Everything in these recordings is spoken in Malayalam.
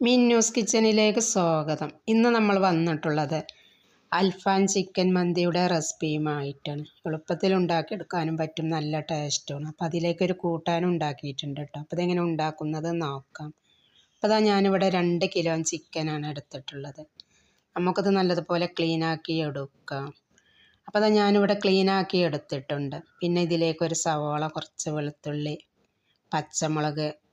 മിന്നൂസ് കിച്ചണിലേക്ക് സ്വാഗതം. ഇന്ന് നമ്മൾ വന്നിട്ടുള്ളത് അൽഫാൻ ചിക്കൻ മന്തിയുടെ റെസിപ്പിയുമായിട്ടാണ്. എളുപ്പത്തിൽ ഉണ്ടാക്കിയെടുക്കാനും പറ്റും നല്ല ടേസ്റ്റുമാണ്. അപ്പോൾ അതിലേക്കൊരു കൂട്ടാനും ഉണ്ടാക്കിയിട്ടുണ്ട് കേട്ടോ. അപ്പോൾ ഇതെങ്ങനെ ഉണ്ടാക്കുന്നത് നോക്കാം. അപ്പോൾ അതാ ഞാനിവിടെ രണ്ട് കിലോ ചിക്കനാണ് എടുത്തിട്ടുള്ളത്. നമുക്കത് നല്ലതുപോലെ ക്ലീനാക്കി എടുക്കാം. അപ്പോൾ അതാ ഞാനിവിടെ ക്ലീനാക്കി എടുത്തിട്ടുണ്ട്. പിന്നെ ഇതിലേക്കൊരു സവോള കുറച്ച് വെളുത്തുള്ളി പച്ചമുളക്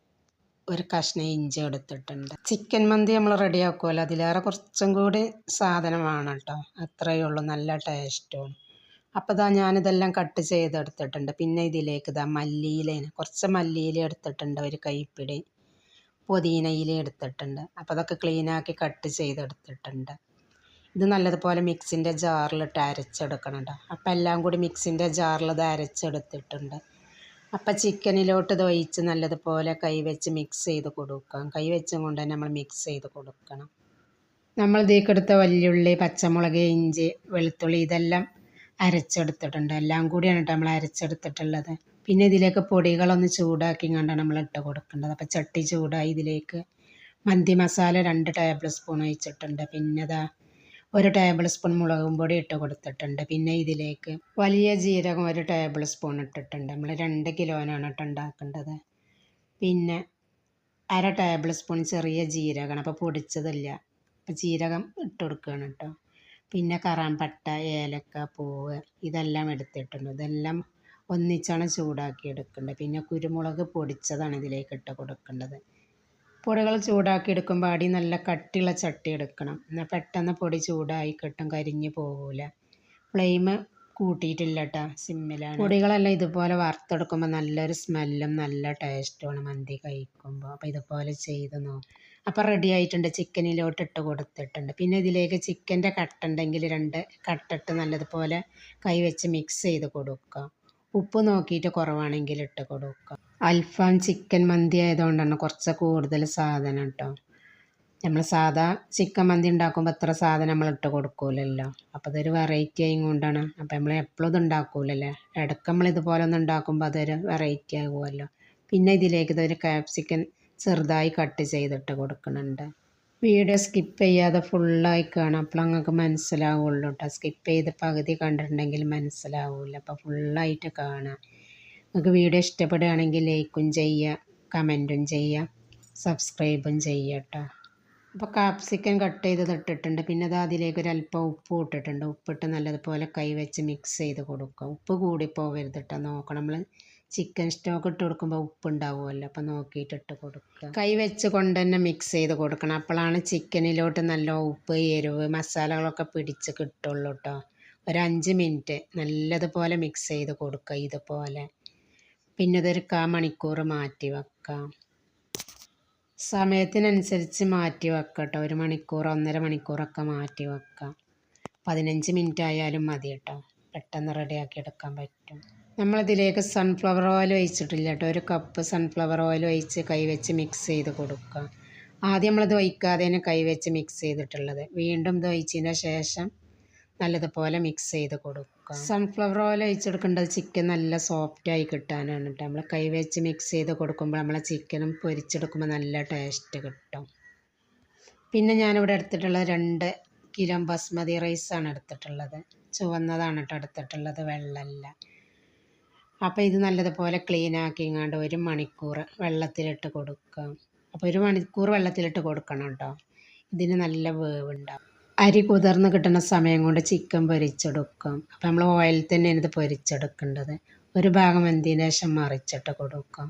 ഒരു കഷ്ണം ഇഞ്ചി എടുത്തിട്ടുണ്ട്. ചിക്കൻ മന്തി നമ്മൾ റെഡിയാക്കുമല്ലോ അതിലേറെ കുറച്ചും കൂടി സാധനമാണ് കേട്ടോ അത്രയേ ഉള്ളൂ. നല്ല ടേസ്റ്റും അപ്പോൾ ഇതാ ഞാനിതെല്ലാം കട്ട് ചെയ്തെടുത്തിട്ടുണ്ട്. പിന്നെ ഇതിലേക്ക് ഇതാ മല്ലിയില കുറച്ച് മല്ലിയില എടുത്തിട്ടുണ്ട് ഒരു കൈപ്പിടി. പുതിനയില എടുത്തിട്ടുണ്ട്. അപ്പോൾ അതൊക്കെ ക്ലീനാക്കി കട്ട് ചെയ്തെടുത്തിട്ടുണ്ട്. ഇത് നല്ലതുപോലെ മിക്സിന്റെ ജാറിലിട്ട് അരച്ചെടുക്കണം കേട്ടോ അപ്പോൾ എല്ലാം കൂടി മിക്സിന്റെ ജാറിൽ ഇത് അരച്ചെടുത്തിട്ടുണ്ട്. അപ്പം ചിക്കനിലോട്ട് ഒഴിച്ച് നല്ലതുപോലെ കൈവച്ച് മിക്സ് ചെയ്ത് കൊടുക്കാം. കൈവച്ചും കൊണ്ട് തന്നെ നമ്മൾ മിക്സ് ചെയ്ത് കൊടുക്കണം. നമ്മൾ ഇതേക്കെടുത്ത വല്യുള്ളി പച്ചമുളക് ഇഞ്ചി വെളുത്തുള്ളി ഇതെല്ലാം അരച്ചെടുത്തിട്ടുണ്ട്. എല്ലാം കൂടിയാണ് കേട്ടോ നമ്മൾ അരച്ചെടുത്തിട്ടുള്ളത്. പിന്നെ ഇതിലേക്ക് പൊടികളൊന്ന് ചൂടാക്കി കണ്ടാണ് നമ്മൾ ഇട്ട് കൊടുക്കേണ്ടത്. അപ്പോൾ ചട്ടി ചൂടായി ഇതിലേക്ക് മന്തി മസാല രണ്ട് ടേബിൾ സ്പൂൺ ഒഴിച്ചിട്ടുണ്ട്. പിന്നെ ഇതാ ഒരു ടേബിൾ സ്പൂൺ മുളകും പൊടി ഇട്ട് കൊടുത്തിട്ടുണ്ട്. പിന്നെ ഇതിലേക്ക് വലിയ ജീരകം ഒരു ടേബിൾ സ്പൂൺ ഇട്ടിട്ടുണ്ട്. നമ്മൾ രണ്ട് കിലോനാണ് ഇട്ട് ഉണ്ടാക്കേണ്ടത്. പിന്നെ അര ടേബിൾ സ്പൂൺ ചെറിയ ജീരകമാണ്. അപ്പോൾ പൊടിച്ചതില്ല. അപ്പോൾ ജീരകം ഇട്ട് കൊടുക്കുകയാണ് കേട്ടോ. പിന്നെ കറാമ്പട്ട ഏലക്ക പൂവ് ഇതെല്ലാം എടുത്തിട്ടുണ്ട്. ഇതെല്ലാം ഒന്നിച്ചാണ് ചൂടാക്കി എടുക്കേണ്ടത്. പിന്നെ കുരുമുളക് പൊടിച്ചതാണ് ഇതിലേക്ക് ഇട്ട് കൊടുക്കേണ്ടത്. പൊടികൾ ചൂടാക്കി എടുക്കുമ്പോൾ അടി നല്ല കട്ടിയുള്ള ചട്ടി എടുക്കണം. എന്നാൽ പെട്ടെന്ന് പൊടി ചൂടായി കിട്ടും കരിഞ്ഞു പോകില്ല ഫ്ലെയിം കൂട്ടിയിട്ടില്ല കേട്ടോ സിമ്മിലാണ്. പൊടികളെല്ലാം ഇതുപോലെ വറുത്തെടുക്കുമ്പോൾ നല്ലൊരു സ്മെല്ലും നല്ല ടേസ്റ്റുമാണ് മന്തി കഴിക്കുമ്പോൾ. അപ്പോൾ ഇതുപോലെ ചെയ്ത് നോക്കും. അപ്പോൾ റെഡി ആയിട്ടുണ്ട് ചിക്കനിലോട്ട് ഇട്ട് കൊടുത്തിട്ടുണ്ട്. പിന്നെ ഇതിലേക്ക് ചിക്കന്റെ കട്ടുണ്ടെങ്കിൽ രണ്ട് കട്ടിട്ട് നല്ലതുപോലെ കൈ വെച്ച് മിക്സ് ചെയ്ത് കൊടുക്കുക ഉപ്പ് നോക്കിയിട്ട് കുറവാണെങ്കിൽ ഇട്ട് കൊടുക്കുക. അൽഫാം ചിക്കൻ മന്തി ആയതുകൊണ്ടാണ് കുറച്ച് കൂടുതൽ സാധനം കേട്ടോ നമ്മൾ സാധാ ചിക്കൻ മന്തി ഉണ്ടാക്കുമ്പോൾ എത്ര സാധനം നമ്മൾ ഇട്ട് കൊടുക്കൂലല്ലോ. അപ്പോൾ അതൊരു വെറൈറ്റി ആയും കൊണ്ടാണ്. അപ്പോൾ നമ്മൾ എപ്പോഴും ഇത് ഉണ്ടാക്കൂലല്ലേ? ഇടയ്ക്ക് നമ്മൾ ഇതുപോലെ ഒന്ന് ഉണ്ടാക്കുമ്പോൾ അതൊരു വെറൈറ്റി ആകുമല്ലോ പിന്നെ ഇതിലേക്ക് ഇതൊരു ക്യാപ്സിക്കൻ ചെറുതായി കട്ട് ചെയ്തിട്ട് കൊടുക്കുന്നുണ്ട്. വീഡിയോ സ്കിപ്പ് ചെയ്യാതെ ഫുള്ളായി കാണാം. അപ്പോൾ നിങ്ങൾക്ക് മനസ്സിലാവുള്ളൂ കേട്ടോ സ്കിപ്പ് ചെയ്ത് പകുതി കണ്ടിട്ടുണ്ടെങ്കിൽ മനസ്സിലാവില്ല അപ്പോൾ ഫുള്ളായിട്ട് കാണാം. നിങ്ങൾക്ക് വീഡിയോ ഇഷ്ടപ്പെടുകയാണെങ്കിൽ ലൈക്കും ചെയ്യുക കമന്റും ചെയ്യുക സബ്സ്ക്രൈബും ചെയ്യുക കേട്ടോ അപ്പോൾ കാപ്സിക്കൻ കട്ട് ചെയ്ത് ഇട്ടിട്ടുണ്ട്. പിന്നെ അത് അതിലേക്ക് ഒരു അല്പം ഉപ്പ് ഇട്ടിട്ടുണ്ട്. ഉപ്പിട്ട് നല്ലതുപോലെ കൈ വെച്ച് മിക്സ് ചെയ്ത് കൊടുക്കുക. ഉപ്പ് കൂടി പോകരുത് കേട്ടോ നോക്കണം. നമ്മൾ ചിക്കൻ സ്റ്റോക്ക് ഇട്ട് കൊടുക്കുമ്പോൾ ഉപ്പ് ഉണ്ടാവുമല്ലോ അപ്പോൾ നോക്കിയിട്ട് ഇട്ട് കൊടുക്കുക. കൈ വെച്ച് കൊണ്ട് തന്നെ മിക്സ് ചെയ്ത് കൊടുക്കണം. അപ്പോഴാണ് ചിക്കനിലോട്ട് നല്ല ഉപ്പ് എരിവ് മസാലകളൊക്കെ പിടിച്ച് കിട്ടുള്ളൂ കേട്ടോ ഒരു അഞ്ച് മിനിറ്റ് നല്ലതുപോലെ മിക്സ് ചെയ്ത് കൊടുക്കുക ഇതുപോലെ. പിന്നെ ഇതൊരു കാ മണിക്കൂർ മാറ്റി വെക്കാം സമയത്തിനനുസരിച്ച് മാറ്റി വെക്കാം കേട്ടോ ഒരു മണിക്കൂർ ഒന്നര മണിക്കൂറൊക്കെ മാറ്റി വെക്കാം പതിനഞ്ച് മിനിറ്റ് ആയാലും മതി കേട്ടോ പെട്ടെന്ന് റെഡിയാക്കി എടുക്കാൻ പറ്റും. നമ്മളിതിലേക്ക് സൺഫ്ലവർ ഓയിൽ ഒഴിച്ചിട്ടില്ല കേട്ടോ. ഒരു കപ്പ് സൺഫ്ലവർ ഓയിൽ ഒഴിച്ച് കൈവച്ച് മിക്സ് ചെയ്ത് കൊടുക്കുക. ആദ്യം നമ്മളത് ഒഴിക്കാതെ തന്നെ കൈവച്ച് മിക്സ് ചെയ്തിട്ടുള്ളത്. വീണ്ടും ഇത് ഒഴിച്ചതിന് ശേഷം നല്ലതുപോലെ മിക്സ് ചെയ്ത് കൊടുക്കുക. സൺഫ്ലവർ ഓയിൽ ഒഴിച്ചെടുക്കേണ്ടത് ചിക്കൻ നല്ല സോഫ്റ്റായി കിട്ടാനാണ് കേട്ടോ. നമ്മൾ കൈവച്ച് മിക്സ് ചെയ്ത് കൊടുക്കുമ്പോൾ നമ്മളെ ചിക്കനും പൊരിച്ചെടുക്കുമ്പോൾ നല്ല ടേസ്റ്റ് കിട്ടും. പിന്നെ ഞാനിവിടെ എടുത്തിട്ടുള്ളത് രണ്ട് കിലോ ബസ്മതി റൈസാണ് എടുത്തിട്ടുള്ളത്. ചുവന്നതാണ് കേട്ടോ എടുത്തിട്ടുള്ളത് വെള്ളമല്ല. അപ്പോൾ ഇത് നല്ലതുപോലെ ക്ലീൻ ആക്കി ആക്കിങ്ങാണ്ട് ഒരു മണിക്കൂർ വെള്ളത്തിലിട്ട് കൊടുക്കുക അപ്പോൾ ഒരു മണിക്കൂർ വെള്ളത്തിലിട്ട് കൊടുക്കണം കേട്ടോ ഇതിന് നല്ല വേവുണ്ടാവും. അരി കുതിർന്ന് കിട്ടുന്ന സമയം കൊണ്ട് ചിക്കൻ പൊരിച്ചെടുക്കും. അപ്പോൾ നമ്മൾ ഓയിലിൽ തന്നെയാണ് ഇത് പൊരിച്ചെടുക്കേണ്ടത്. ഒരു ഭാഗം വെന്തതിന് ശേഷം മറിച്ചിട്ട് കൊടുക്കും.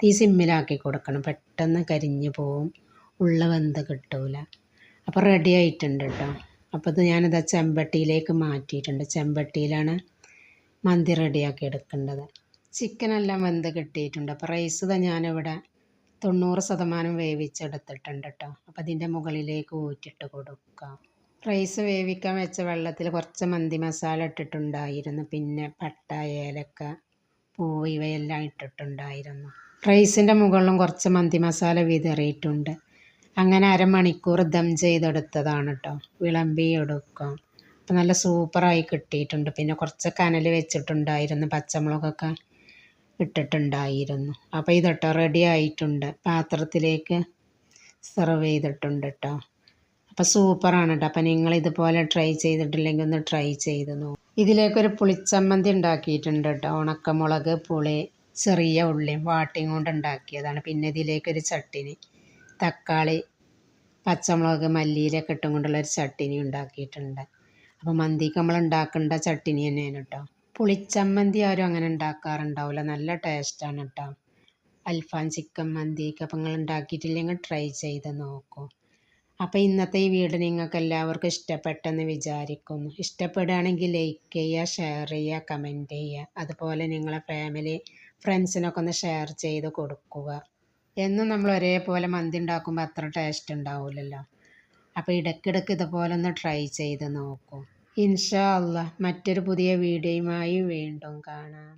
തീ സിമ്മിലാക്കി കൊടുക്കണം. പെട്ടെന്ന് കരിഞ്ഞു പോവും. ഉള്ള വെന്ത് കിട്ടൂല. അപ്പോൾ റെഡി ആയിട്ടുണ്ട് കേട്ടോ അപ്പോൾ ഇത് ഞാനിത് ചെമ്പട്ടിയിലേക്ക് മാറ്റിയിട്ടുണ്ട്. ചെമ്പട്ടിയിലാണ് മന്തി റെഡിയാക്കി എടുക്കേണ്ടത്. ചിക്കനെല്ലാം വെന്ത് കിട്ടിയിട്ടുണ്ട്. അപ്പോൾ റൈസ് ഇതാ ഞാനിവിടെ തൊണ്ണൂറ് ശതമാനം വേവിച്ചെടുത്തിട്ടുണ്ട് കേട്ടോ അപ്പോൾ അതിന്റെ മുകളിലേക്ക് ഊറ്റിട്ട് കൊടുക്കാം. റൈസ് വേവിക്കാൻ വെച്ച വെള്ളത്തിൽ കുറച്ച് മന്തി മസാല ഇട്ടിട്ടുണ്ടായിരുന്നു. പിന്നെ പട്ട ഏലക്ക പൂവ് ഇവയെല്ലാം ഇട്ടിട്ടുണ്ടായിരുന്നു. റൈസിന്റെ മുകളിലും കുറച്ച് മന്തി മസാല വിതറിയിട്ടുണ്ട്. അങ്ങനെ അരമണിക്കൂർ ദം ചെയ്തെടുത്തതാണ് കേട്ടോ വിളമ്പി എടുക്കാം. അപ്പം നല്ല സൂപ്പറായി കിട്ടിയിട്ടുണ്ട്. പിന്നെ കുറച്ച് കനൽ വെച്ചിട്ടുണ്ടായിരുന്നു പച്ചമുളകൊക്കെ ഇട്ടിട്ടുണ്ടായിരുന്നു. അപ്പോൾ കേട്ടോ റെഡി ആയിട്ടുണ്ട്. പാത്രത്തിലേക്ക് സെർവ് ചെയ്തിട്ടുണ്ട് കേട്ടോ അപ്പോൾ സൂപ്പറാണ് കേട്ടോ അപ്പോൾ നിങ്ങൾ ഇതുപോലെ ട്രൈ ചെയ്തിട്ടില്ലെങ്കിൽ ഒന്ന് ട്രൈ ചെയ്ത് നോക്കും. ഇതിലേക്കൊരു പുളിച്ചമ്മന്തി ഉണ്ടാക്കിയിട്ടുണ്ട് കേട്ടോ ഉണക്കമുളക് പുളി ചെറിയ ഉള്ളി വാട്ടിയും കൊണ്ട് ഉണ്ടാക്കിയതാണ്. പിന്നെ ഇതിലേക്കൊരു ചട്ടിനി തക്കാളി പച്ചമുളക് മല്ലിയിലൊക്കെ ഇട്ടും കൊണ്ടുള്ളൊരു ചട്ടിനി ഉണ്ടാക്കിയിട്ടുണ്ട്. അപ്പോൾ മന്തി നമ്മൾ ഉണ്ടാക്കേണ്ട ചട്ടിനി തന്നെയാണ് കേട്ടോ പുളിച്ചമ്മന്തി ആരും അങ്ങനെ ഉണ്ടാക്കാറുണ്ടാവില്ല നല്ല ടേസ്റ്റാണ് കേട്ടോ അൽഫാം ചിക്കൻ മന്തിക്ക് അപ്പം നിങ്ങൾ ഉണ്ടാക്കിയിട്ടില്ലെങ്കിൽ ട്രൈ ചെയ്ത് നോക്കൂ. അപ്പോൾ ഇന്നത്തെ ഈ വീഡിയോ നിങ്ങൾക്ക് എല്ലാവർക്കും ഇഷ്ടപ്പെട്ടെന്ന് വിചാരിക്കുന്നു. ഇഷ്ടപ്പെടുകയാണെങ്കിൽ ലൈക്ക് ചെയ്യുക ഷെയർ ചെയ്യുക കമന്റ് ചെയ്യുക. അതുപോലെ നിങ്ങളെ ഫാമിലി ഫ്രണ്ട്സിനൊക്കെ ഒന്ന് ഷെയർ ചെയ്ത് കൊടുക്കുക. എന്നും നമ്മൾ ഒരേപോലെ മന്തി ഉണ്ടാക്കുമ്പോൾ അത്ര ടേസ്റ്റ് ഉണ്ടാവില്ലല്ലോ അപ്പോൾ ഇടയ്ക്കിടയ്ക്ക് ഇതുപോലെ ഒന്ന് ട്രൈ ചെയ്ത് നോക്കൂ. ഇൻഷാ അള്ളാഹ് മറ്റൊരു പുതിയ വീഡിയോയുമായി വീണ്ടും കാണാം.